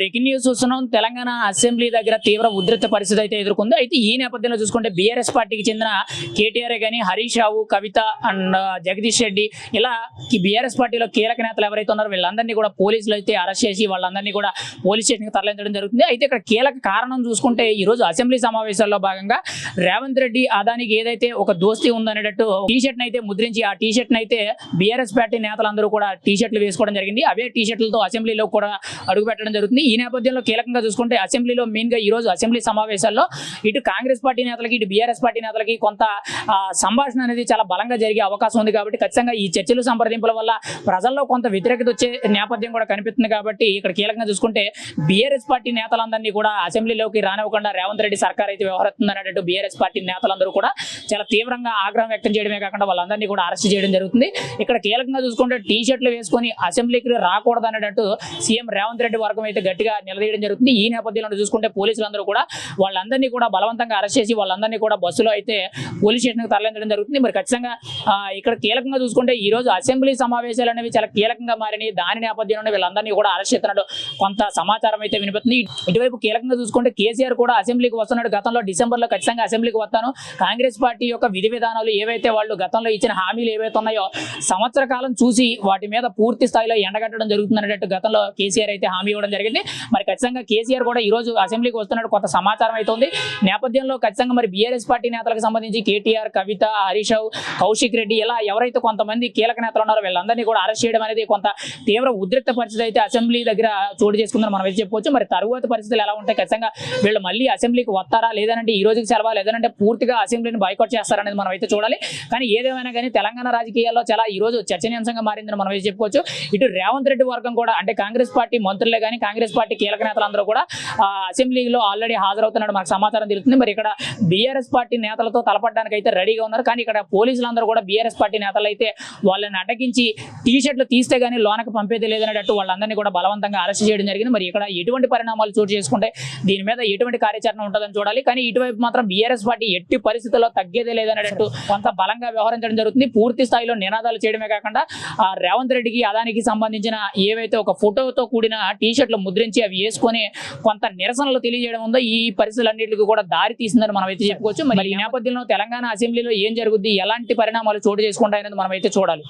Breaking news చూస్తున్నాం. Telangana assembly దగ్గర తీవ్ర ఉధృత పరిస్థితి అయితే ఎదుర్కొంది. అయితే ఈ నేపథ్యంలో చూసుకుంటే బీఆర్ఎస్ పార్టీకి చెందిన కేటీఆర్ కానీ హరీష్ రావు కవిత అండ్ జగదీష్ రెడ్డి ఇలా బీఆర్ఎస్ పార్టీలో కీలక నేతలు ఎవరైతే ఉన్నారో వీళ్ళందరినీ కూడా పోలీసులు అయితే అరెస్ట్ చేసి వాళ్ళందరినీ కూడా పోలీస్ స్టేషన్కి తరలించడం జరుగుతుంది. అయితే ఇక్కడ కీలక కారణం చూసుకుంటే ఈ రోజు అసెంబ్లీ సమావేశాల్లో భాగంగా రేవంత్ రెడ్డి అదానికి ఏదైతే ఒక దోస్తీ ఉందనేటట్టు టీ షర్ట్ అయితే ముద్రించి ఆ టీ షర్ట్ అయితే బీఆర్ఎస్ పార్టీ నేతలందరూ కూడా టీ షర్ట్లు వేసుకోవడం జరిగింది. అవే టీ షర్ట్లతో అసెంబ్లీలో కూడా అడుగు పెట్టడం జరుగుతుంది. ఈ నేపథ్యంలో కీలకంగా చూసుకుంటే అసెంబ్లీలో మెయిన్గా ఈ రోజు అసెంబ్లీ సమావేశాల్లో ఇటు కాంగ్రెస్ పార్టీ నేతలకి ఇటు బీఆర్ఎస్ పార్టీ నేతలకి కొంత సంభాషణ అనేది చాలా బలంగా జరిగే అవకాశం ఉంది కాబట్టి ఖచ్చితంగా ఈ చర్చలు సంప్రదింపుల వల్ల ప్రజల్లో కొంత వ్యతిరేకత వచ్చే నేపథ్యం కూడా కనిపిస్తుంది కాబట్టి ఇక్కడ కీలకంగా చూసుకుంటే బీఆర్ఎస్ పార్టీ నేతలందరినీ కూడా అసెంబ్లీలోకి రానివ్వకుండా రేవంత్ రెడ్డి సర్కార్ అయితే వ్యవహరిస్తుంది అనేటట్టు బీఆర్ఎస్ పార్టీ నేతలందరూ కూడా చాలా తీవ్రంగా ఆగ్రహం వ్యక్తం చేయడమే కాకుండా వాళ్ళందరినీ కూడా అరెస్ట్ చేయడం జరుగుతుంది. ఇక్కడ కీలకంగా చూసుకుంటే టీ షర్ట్లు వేసుకొని అసెంబ్లీకి రాకూడదు అనేటట్టు సీఎం రేవంత్ రెడ్డి వర్గం అయితే గట్టిగా నిలదీయడం జరుగుతుంది. ఈ నేపథ్యంలో చూసుకుంటే పోలీసులందరూ కూడా వాళ్ళందరినీ కూడా బలవంతంగా అరెస్ట్ చేసి వాళ్ళందరినీ కూడా బస్సులో అయితే పోలీస్ స్టేషన్కి తరలించడం జరుగుతుంది. మరి ఖచ్చితంగా ఇక్కడ కీలకంగా చూసుకుంటే ఈ రోజు అసెంబ్లీ సమావేశాలు అనేవి చాలా కీలకంగా మారినాయి. దాని నేపథ్యంలో వీళ్ళందరినీ కూడా అరెస్ట్ చేస్తున్నట్టు కొంత సమాచారం అయితే వినిపిస్తుంది. ఇటువైపు కీలకంగా చూసుకుంటే కేసీఆర్ కూడా అసెంబ్లీకి వస్తున్నాడు. గతంలో డిసెంబర్లో ఖచ్చితంగా అసెంబ్లీకి వస్తాను. కాంగ్రెస్ పార్టీ యొక్క విధి విధానాలు ఏవైతే వాళ్ళు గతంలో ఇచ్చిన హామీలు ఏవైతే ఉన్నాయో సంవత్సర కాలం చూసి వాటి మీద పూర్తి స్థాయిలో ఎండగట్టడం జరుగుతున్నట్టు గతంలో కేసీఆర్ అయితే హామీ ఇవ్వడం జరిగింది. మరి ఖచ్చితంగా కేసీఆర్ కూడా ఈ రోజు అసెంబ్లీకి వస్తున్నట్టు కొంత సమాచారం అయితే ఉంది. నేపథ్యంలో ఖచ్చితంగా మరి బీఆర్ఎస్ పార్టీ నేతలకు సంబంధించి కేటీఆర్ కవిత హరీష్ కౌశిక్ రెడ్డి ఇలా ఎవరైతే కొంతమంది కీలక నేతలు ఉన్నారో వీళ్ళందరినీ కూడా అరెస్ట్ చేయడం అనేది కొంత తీవ్ర ఉద్రిక్త పరిస్థితి అయితే అసెంబ్లీ దగ్గర చోటు చేసుకుందని మనం అయితే చెప్పొచ్చు మరి తరువాత పరిస్థితులు ఎలా ఉంటాయి ఖచ్చితంగా వీళ్ళు మళ్ళీ అసెంబ్లీకి వస్తారా లేదంటే ఈ రోజుకి సెలవా లేదంటే పూర్తిగా అసెంబ్లీని బైకౌట్ చేస్తారనేది మనం అయితే చూడాలి. కానీ ఏదేమైనా కానీ తెలంగాణ రాజకీయాల్లో చాలా ఈ రోజు చర్చనీయాంశంగా మారిందని మనం అయితే చెప్పుకోవచ్చు ఇటు రేవంత్ రెడ్డి వర్గం కూడా అంటే కాంగ్రెస్ పార్టీ మంత్రులే కానీ కాంగ్రెస్ పార్టీ కీలక నేతలందరూ కూడా అసెంబ్లీలో ఆల్రెడీ హాజరవుతున్నాడు మనకు సమాచారం తెలుస్తుంది. మరి ఇక్కడ బీఆర్ఎస్ పార్టీ నేతలతో తలపడడానికి అయితే రెడీగా ఉన్నారు. కానీ ఇక్కడ పోలీసులందరూ కూడా బీఆర్ఎస్ పార్టీ నేతలు అయితే వాళ్ళని అటకించి టీ షర్ట్లు తీస్తే కానీ లోనకి పంపేది లేదనేటట్టు వాళ్ళందరినీ కూడా బలవంతంగా అరెస్ట్ చేయడం జరిగింది. మరి ఇక్కడ ఎటువంటి పరిణామాలు చోటు చేసుకుంటే దీని మీద ఎటువంటి కార్యాచరణ ఉంటుందని చూడాలి. కానీ ఇటువైపు మాత్రం బీఆర్ఎస్ పార్టీ ఎట్టి పరిస్థితుల్లో తగ్గేదే లేదనేటట్టు కొంత బలంగా వ్యవహరించడం జరుగుతుంది. పూర్తి స్థాయిలో నినాదాలు చేయడమే కాకుండా ఆ రేవంత్ రెడ్డికి అదానికి సంబంధించిన ఏవైతే ఒక ఫోటోతో కూడిన టీ షర్ట్లు ముద్రించి అవి వేసుకొని కొంత నిరసనలు తెలియజేయడం ఉందో ఈ పరిస్థితులన్నింటికి కూడా దారి తీసిందని మనం అయితే చెప్పుకోవచ్చు. మరి ఈ నేపథ్యంలో తెలంగాణ అసెంబ్లీలో ఏం జరుగుద్ది? ఎలాంటి పరిణామాలు చోటు చేసుకుంటాయనేది మనం అయితే చూడాలి.